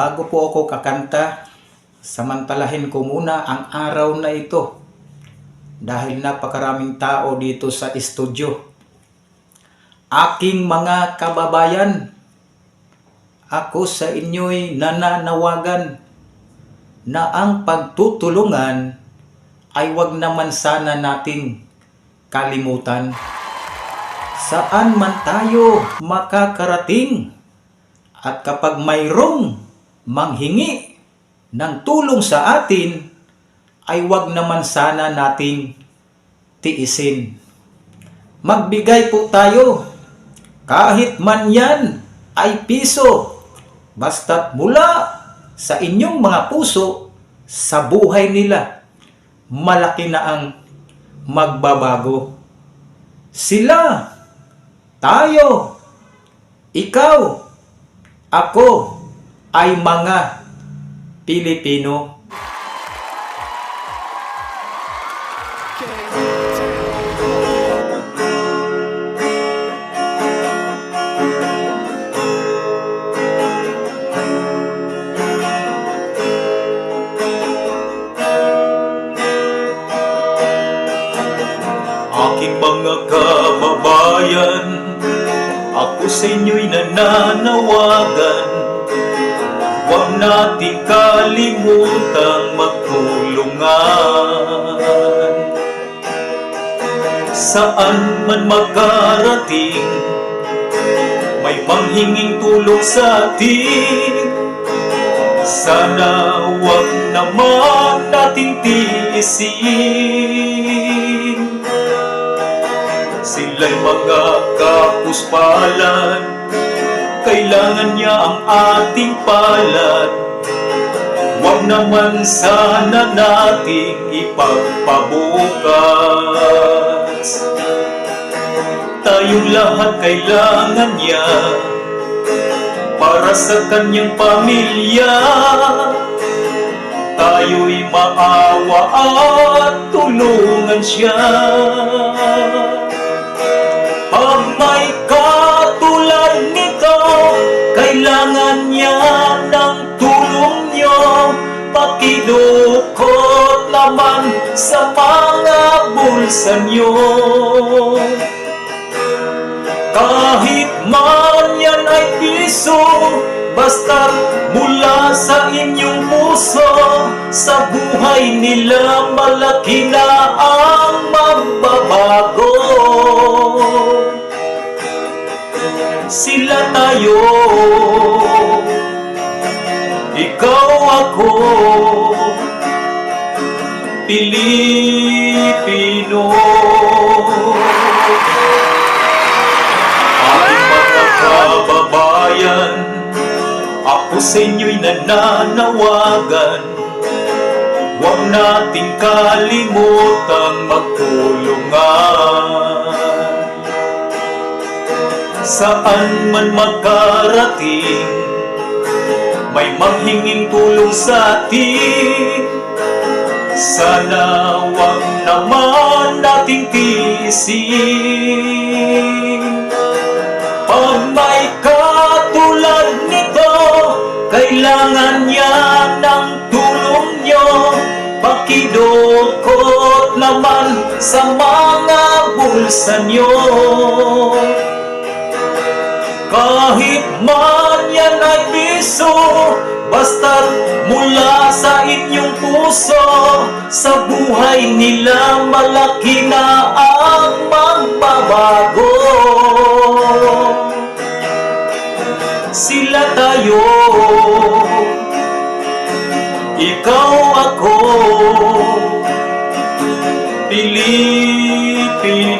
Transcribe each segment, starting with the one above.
bago po ako kakanta, samantalahin ko muna ang araw na ito dahil napakaraming tao dito sa estudyo. Aking mga kababayan, ako sa inyo'y nananawagan na ang pagtutulungan ay wag naman sana nating kalimutan. Saan man tayo makakarating at kapag mayroong manghingi ng tulong sa atin, ay wag naman sana nating tiisin. Magbigay po tayo kahit man yan ay piso basta't mula sa inyong mga puso sa buhay nila malaki na ang magbabago. Sila, tayo, ikaw, ako ay mga Pilipino. Aking mga kababayan Ako sa inyo'y nananawagan Nating kalimutang magtulungan. Saan man makarating May manghinging tulong sa atin. Sana huwag naman nating tiisin. Sila'y mga kapuspalan Kailangan niya ang ating palad. Huwag naman sana nating ipagpabukas. Tayong lahat kailangan niya Para sa kanyang pamilya. Tayo'y maawa at tulungan siya niya ng tulong niyo. Pakidukot naman sa mga bulsa niyo. Kahit man yan ay piso, basta mula sa inyong puso, sa buhay nila malaki na ang magbabago. Sila tayo, ako, Pilipino. Aking mga kababayan, ako sa inyo'y nananawagan. Huwag nating kalimutang magtulungan. Saan man magkarating May manghinging tulong sa atin Sana huwag naman nating tiisin. Pag may katulad nito Kailangan niya ng tulong nyo. Pakidukot naman sa mga bulsa nyo kahit man yan ay piso Basta't mula sa inyong puso Sa buhay nila malaki na ang magbabago. Sila tayo Ikaw ako Pilipino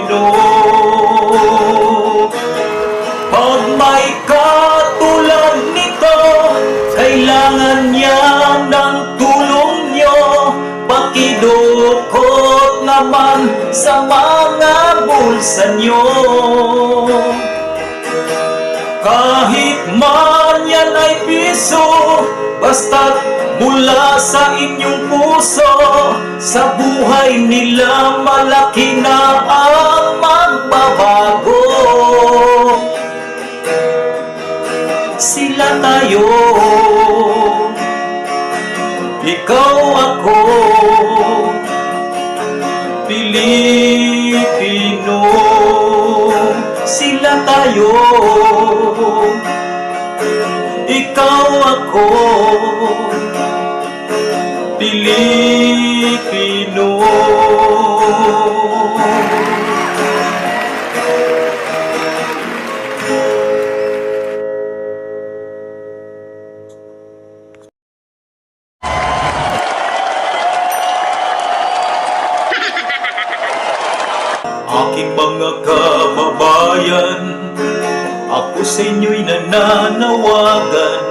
Naman sa mga bulsa nyo. Kahit man yan ay piso, basta't mula sa inyong puso, sa buhay nila malaki na ang magbabago. Sila tayo, ako Pilipino Sila tayo. Ikaw ako. Pilipino Aking mga kababayan. Ako sa inyo'y nananawagan